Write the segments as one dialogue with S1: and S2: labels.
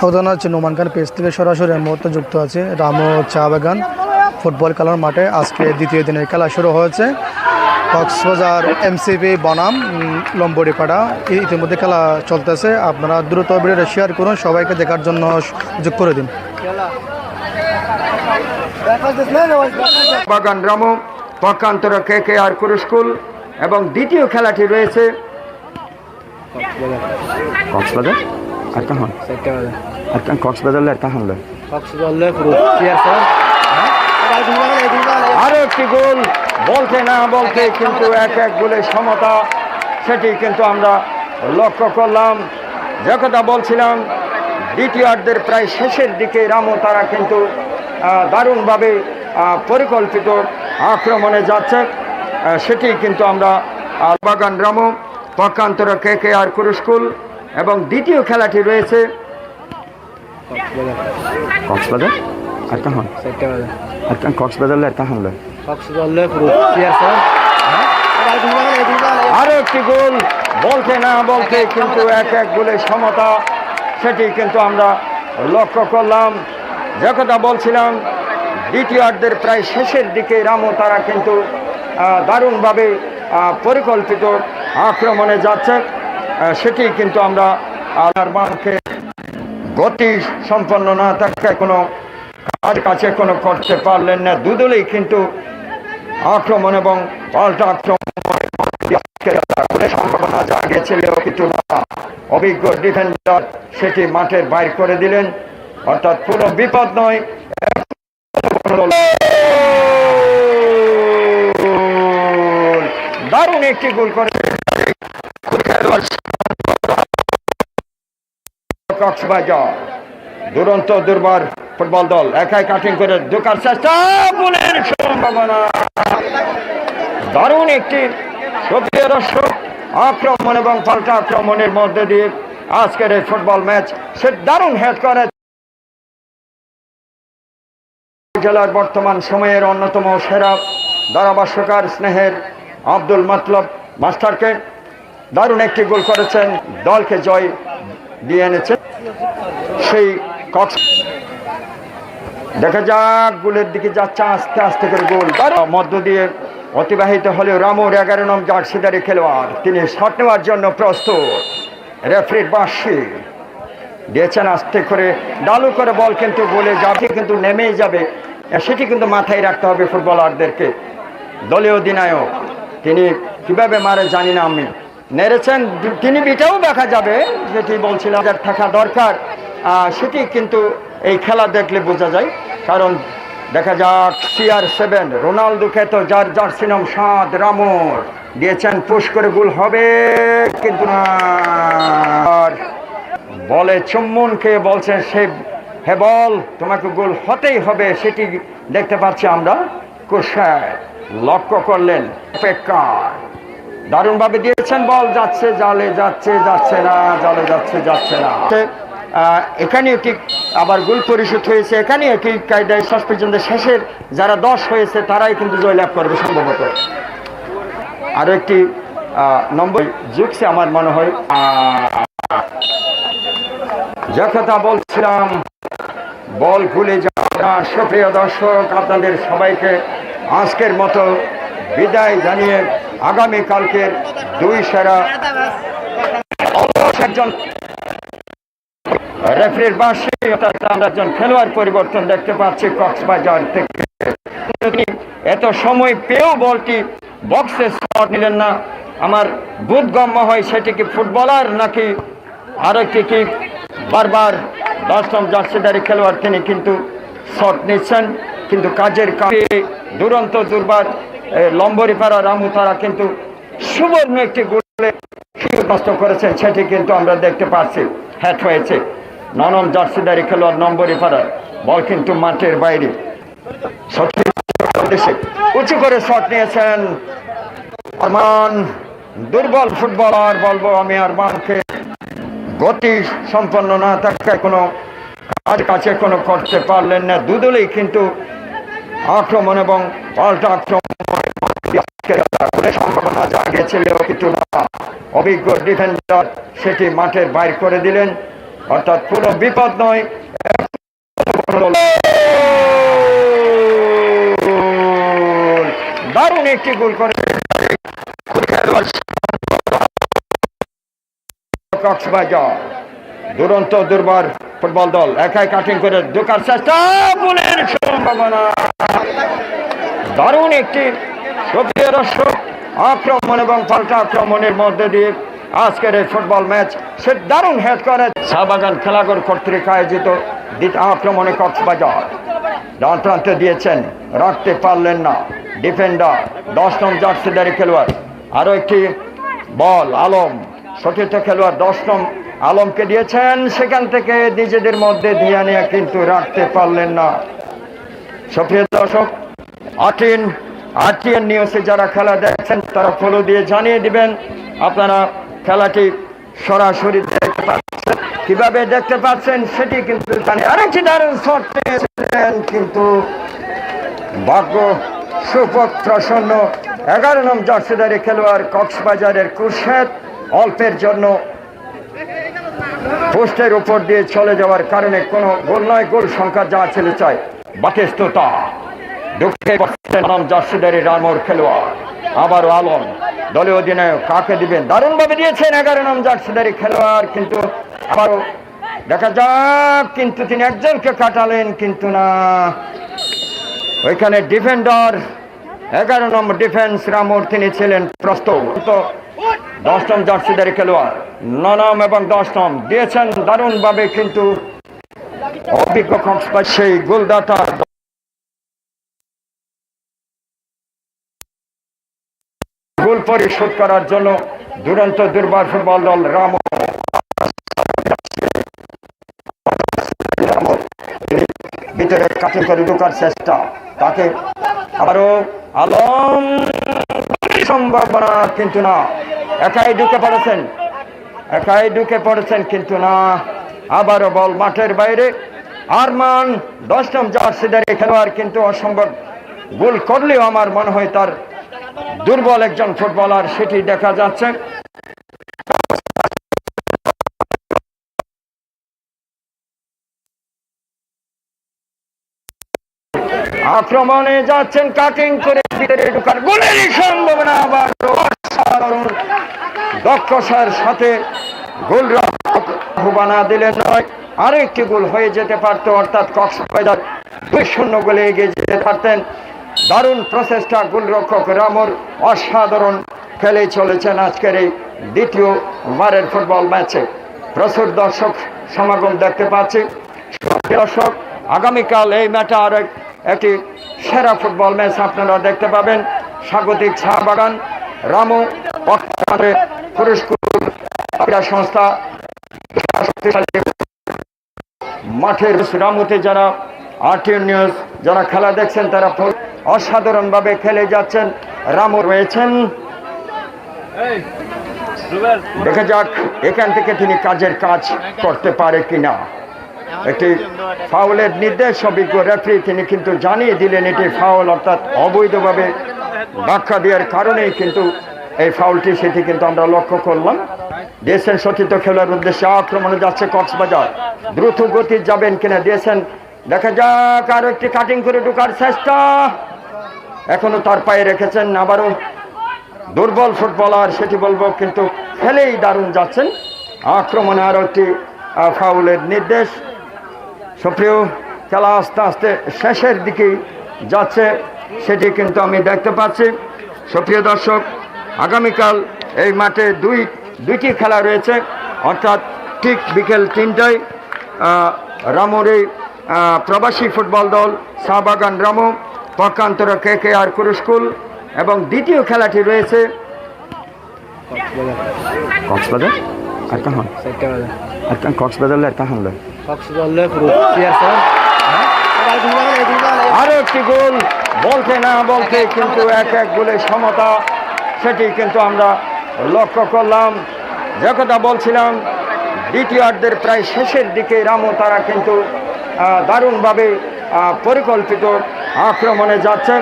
S1: প্রধান হচ্ছে নোমান খান পেজ থেকে সরাসরি মুহূর্তে যুক্ত আছে। রামো চা বাগান ফুটবল খেলার মাঠে আজকে দ্বিতীয় দিনের খেলা শুরু হয়েছে। কক্সবাজার এমসিপি বনাম লম্বড়িপাড়া। ইতিমধ্যে খেলা চলতেছে। আপনারা দ্রুত ভিডিওটা শেয়ার করুন, সবাইকে দেখার জন্য যোগ করে দিন।
S2: বাগান রামু, পক্ষান্তর কে কে আর স্কুল এবং দ্বিতীয় খেলাটি রয়েছে। কক্সবাজার? কক্সবাজার কাহন? আরও একটি গোল বলতে না বলতে কিন্তু এক এক গোলের সমতা সেটি কিন্তু আমরা লক্ষ্য করলাম। যে কথা বলছিলাম দ্বিতীয়ার্ধের প্রায় শেষের দিকে রামু তারা কিন্তু দারুণভাবে পরিকল্পিত আক্রমণে যাচ্ছে। সেটি কিন্তু আমরা বাগান রামু পক্ষান্তর কে কে আর স্কুল এবং দ্বিতীয় খেলাটি রয়েছে কক্সবাজার আর আর কক্সবাজার আর আরও একটি গোল বলতে না বলতে কিন্তু এক এক গোলের সমতা সেটি কিন্তু আমরা লক্ষ্য করলাম। যে কথা বলছিলাম দ্বিতীয়ার্ধের প্রায় শেষের দিকে রামু তারা কিন্তু দারুণভাবে পরিকল্পিত আক্রমণে যাচ্ছে। সেটি কিন্তু আমরা আলারবানকে গতি সম্পন্ন না থাকায় কোনো কাজ কাছে কোনো করতে পারলেন না। দুদলেই কিন্তু আক্রমণ এবং পাল্টা আক্রমণ করে সম্ভাবনা জাগিয়েছিল, কিন্তু অভিজ্ঞ ডিফেন্ডার সেটি মাঠের বাইর করে দিলেন, অর্থাৎ কোনো বিপদ নয়। দারুণ একটি গোল করে দুরন্ত দুর্বার ফুটবল দল একাই কাটিং করে ঢোকার চেষ্টা। গোলের সম্ভাবনা। দারুণ একটি সক্রিয় দর্শক আক্রমণ এবং পাল্টা আক্রমণের মধ্যে দিয়ে আজকের এই ফুটবল ম্যাচ সে দারুণ হেড করে। জেলার বর্তমান সময়ের অন্যতম সেরা ধারাভাষ্যকার স্নেহের আব্দুল মতলব মাস্টারকে দারুণ একটি গোল করেছেন। দলকে জয় দিয়ে এনেছেন সেই কক্স দেখা যাক, গোলের দিকে যাচ্ছে আস্তে আস্তে করে গোল। মধ্য দিয়ে অতিবাহিত হলেও রামুর এগারো নম জার্সিদারি খেলোয়াড়। তিনি শট নেওয়ার জন্য প্রস্তুত। রেফারির বাসি দিয়েছেন আস্তে করে। ডালু করে বল কিন্তু বলে যাবে, কিন্তু নেমেই যাবে। সেটি কিন্তু মাথায় রাখতে হবে ফুটবলারদেরকে। দলীয় অধিনায়ক, তিনি কীভাবে মারে জানি না আমি। নেড়েছেন, তিনি বিটাও দেখা যাবে, যেটি বলছিলাম যার থাকা দরকার। সেটি কিন্তু এই খেলা দেখলে বোঝা যায়, কারণ দেখা যাক সিআর সেভেন রোনালদোকে তো যার জার্সি নাম সাত রামর। দিয়েছেন, পুশ করে গোল হবে, কিন্তু আর বলে চুম্বন খেয়ে বলছেন সে, হে বল, তোমাকে গোল হতেই হবে, সেটি দেখতে পাচ্ছি আমরা। কুশায় লক্ষ্য করলেন অপেক্ষা দারুণভাবে দিয়েছেন, বল যাচ্ছে, জালে যাচ্ছে যাচ্ছে না, জালে যাচ্ছে যাচ্ছে না। এখানে একটি আবার গোল পরিশোধ হয়েছে? এখানে একটি কায়দায় শেষ পর্যন্ত শেষের যারা দশ হয়েছে, তারাই কিন্তু জয়লাভ করবে সম্ভবত। আরও একটি নম্বর যুগছে আমার মনে হয় যে কথা বলছিলাম, বল ভুলে যাওয়া সুপ্রিয় দর্শক, আপনাদের সবাইকে আজকের মতো বিদায় জানিয়ে আগামী কালকের দুই সেরা একজন রেফারির বাসে আমরা একজন খেলোয়াড় পরিবর্তন দেখতে পাচ্ছি কক্সবাজার থেকে। এত সময় পেয়েও বলটি বক্সে শট নিলেন না। আমার বোধগম্য হয় সেটি কি ফুটবলার নাকি আরেকটি কি? বারবার দশম জার্সিদারি খেলোয়াড় তিনি কিন্তু শট নিচ্ছেন। কিন্তু কাজের কাজে দুরন্ত দুর্বার এ, লম্বরিপাড়া রামু তারা কিন্তু সুবর্ণ একটি গোলে নষ্ট করেছেন সেটি কিন্তু আমরা দেখতে পাচ্ছি হ্যাট হয়েছে। ননম জার্সিদারি খেলোয়াড় নম্বরই পাড়ার বল কিন্তু মাঠের বাইরে। উঁচু করে শট নিয়েছেন আরমান দুর্বল ফুটবলার বলব আমি আরমানকে। গতি সম্পন্ন না থাকায় কোনো কাজ কাছে কোনো করতে পারলেন না। দুদলেই কিন্তু আক্রমণ এবং পাল্টা আক্রমণ করে সম্ভাবনা জাগিয়েছিল কিন্তু না অভিজ্ঞ ডিফেন্ডার সেটি মাঠের বাইর করে দিলেন অর্থাৎ কোনো বিপদ নয়। দারুণ একটি গোল করে কক্সবাজার দুরন্ত দুর্বার ফুটবল দল একাই কাটিং করে ঢোকার চেষ্টা গোলের সম্ভাবনা দারুণ একটি সক্রিয় দর্শক, আক্রমণ এবং পাল্টা আক্রমণের মধ্যে দিয়ে আজকের এই ফুটবল ম্যাচ সে দারুণ হেড করে। শাহবাগান খেলাঘর কর্তৃক আয়োজিত আক্রমণে কক্সবাজার। ডান প্রান্তে দিয়েছেন, রাখতে পারলেন না। ডিফেন্ডার, দশ নম জার্সিদারি খেলোয়াড়। আরও একটি বল, আলম। সতীর্থ খেলোয়াড় দশ নম আলমকে দিয়েছেন। সেখান থেকে নিজেদের মধ্যে দিয়ে নিয়ে কিন্তু রাখতে পারলেন না। সুপ্রিয় দর্শক আটিন আরটিএন নিউজে যারা খেলা দেখছেন, তারা ফলো দিয়ে জানিয়ে দিবেন, আপনারা খেলাটি সরাসরি দেখতে পাচ্ছেন। কীভাবে দেখতে পাচ্ছেন সেটি কিন্তু আরেকটি দারুণ শট পেয়েছিলেন, কিন্তু ভাগ্য সুপথ প্রসন্ন এগারো নম জার্সিদারি খেলোয়াড় কক্সবাজারের কুশেদ অল্পের জন্য পোস্টের উপর দিয়ে চলে যাওয়ার কারণে কোনো গোল নয়, গোল সংখ্যা যা ছেলে চায় বাতেস্ততা। ঢুকে পড়ছেন আলম জার্সিদারি রামোর খেলোয়াড়। আবারও আলম, দলীয় অধিনায়ক কাকে দিবেন? দারুণভাবে দিয়েছেন এগারো নাম জার্সিদারি খেলোয়াড়, কিন্তু আবারও দেখা যাক, কিন্তু তিনি একজনকে কাটালেন, কিন্তু না। ওইখানে ডিফেন্ডার, এগারো নম্বর ডিফেন্স রামোর তিনি ছিলেন প্রস্তুত। দশ নম জার্সিদারি খেলোয়াড়, ননম এবং দশ নম দিয়েছেন দারুণভাবে, কিন্তু অভিজ্ঞ কক্সবাজ সেই গোলদাতা গোল পরিশোধ করার জন্য দুরন্ত দুর্বার ফুটবল দল রাম ভিতরে কাছে করে ঢোকার চেষ্টা। তাকে আবারও আলম সম্ভাবনা কিন্তু না। একাই ঢুকে পড়েছেন। একাই ঢুকে পড়েছেন, কিন্তু না। আবারও বল মাঠের বাইরে। আরমান দশ নম জার্সিদারি খেলোয়াড়, কিন্তু অসম্ভব। গোল করলেও আমার মনে হয় তার দুর্বল একজন ফুটবলার, সেটি দেখা যাচ্ছে। আক্রমণে যাচ্ছেন কাটিং করে ঢুকার গোলের সম্ভাবনা আবার সাথে নয়, আরেকটি গোল হয়ে যেতে পারত, অর্থাৎ কক্সবাজার দুই শূন্য গোলে এগিয়ে যেতে পারতেন। দারুণ প্রচেষ্টা গোলরক্ষক রামর অসাধারণ খেলে চলেছেন আজকের এই দ্বিতীয় বারের ফুটবল ম্যাচে। প্রচুর দর্শক সমাগম দেখতে পাচ্ছি। দর্শক, আগামীকাল এই ম্যাচে আর একটি সেরা ফুটবল ম্যাচ আপনারা দেখতে পাবেন। স্বাগতিক চা বাগান। রামু পুরস্কার সংস্থা। মাঠের রামুতে যারা আরটিএন নিউজ যারা খেলা দেখছেন তারা অসাধারণভাবে খেলে যাচ্ছেন। রামু রয়েছেন। দেখা যাক এখান থেকে তিনি কাজের কাজ করতে পারে কিনা। একটি ফাউলের নির্দেশ অভিজ্ঞ রেফারি তিনি কিন্তু জানিয়ে দিলেন এটি ফাউল অর্থাৎ অবৈধভাবে ব্যাখ্যা দেওয়ার কারণেই কিন্তু এই ফাউলটি সেটি কিন্তু আমরা লক্ষ্য করলাম। দিয়েছেন সতীর্থ খেলার উদ্দেশ্যে আক্রমণে যাচ্ছে কক্সবাজার। দ্রুত গতি যাবেন কিনা দিয়েছেন দেখা যাক আর একটি কাটিং করে ঢোকার চেষ্টা। এখনও তার পায়ে রেখেছেন আবারও দুর্বল ফুটবলার সেটি বলব, কিন্তু খেলেই দারুণ যাচ্ছেন। আক্রমণে আরও একটি ফাউলের নির্দেশ। সুপ্রিয়, খেলা আস্তে আস্তে শেষের দিকেই যাচ্ছে, সেটি কিন্তু আমি দেখতে পাচ্ছি। সুপ্রিয় দর্শক, আগামীকাল এই মাঠে দুই, দুইটি খেলা রয়েছে। অর্থাৎ ঠিক বিকেল তিনটায় রামুর প্রবাসী ফুটবল দল শাহবাগান রামু পক্ষান্তর কে কে আর কুরুস্কুল এবং দ্বিতীয় খেলাটি রয়েছে কক্সবাজার আর কাহন? আর কক্সবাজার আর কাহন আরও একটি গোল বলতে না বলতে কিন্তু এক এক গোলের সমতা সেটি কিন্তু আমরা লক্ষ্য করলাম। যে কথা বলছিলাম দ্বিতীয়ার্ধের প্রায় শেষের দিকে রামু তারা কিন্তু দারুণভাবে পরিকল্পিত আক্রমণে যাচ্ছে।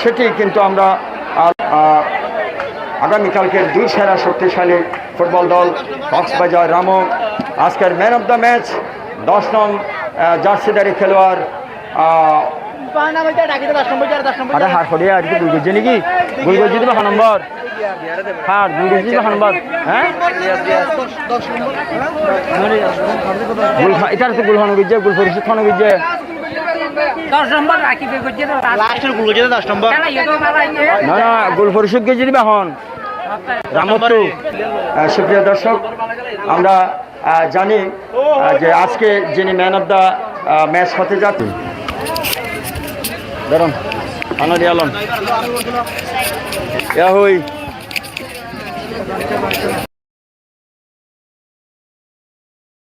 S2: সেটি কিন্তু আমরা আগামীকালকের দুই সেরা শক্তিশালী ফুটবল দল কক্সবাজার রামো। আজকের ম্যান অফ দ্য ম্যাচ, দশ নং জার্সিদারি খেলোয়াড়
S3: আরে আর কি গুল গজি নাকি? গজি দিবা নম্বর। গজি দিবা নম্বর। হ্যাঁ? এটার তো গুল হন গিয়ে গুল হন গিয়ে গুল
S4: ইয়ে ইয়ে।
S3: পরিশোধ রামত্তু
S2: সুপ্রিয় দর্শক আমরা জানি যে আজকে যিনি ম্যান অফ দ্য ম্যাচ হতে যাচ্ছে
S3: ধরুন আনা দিয়ালন ইয়া হই।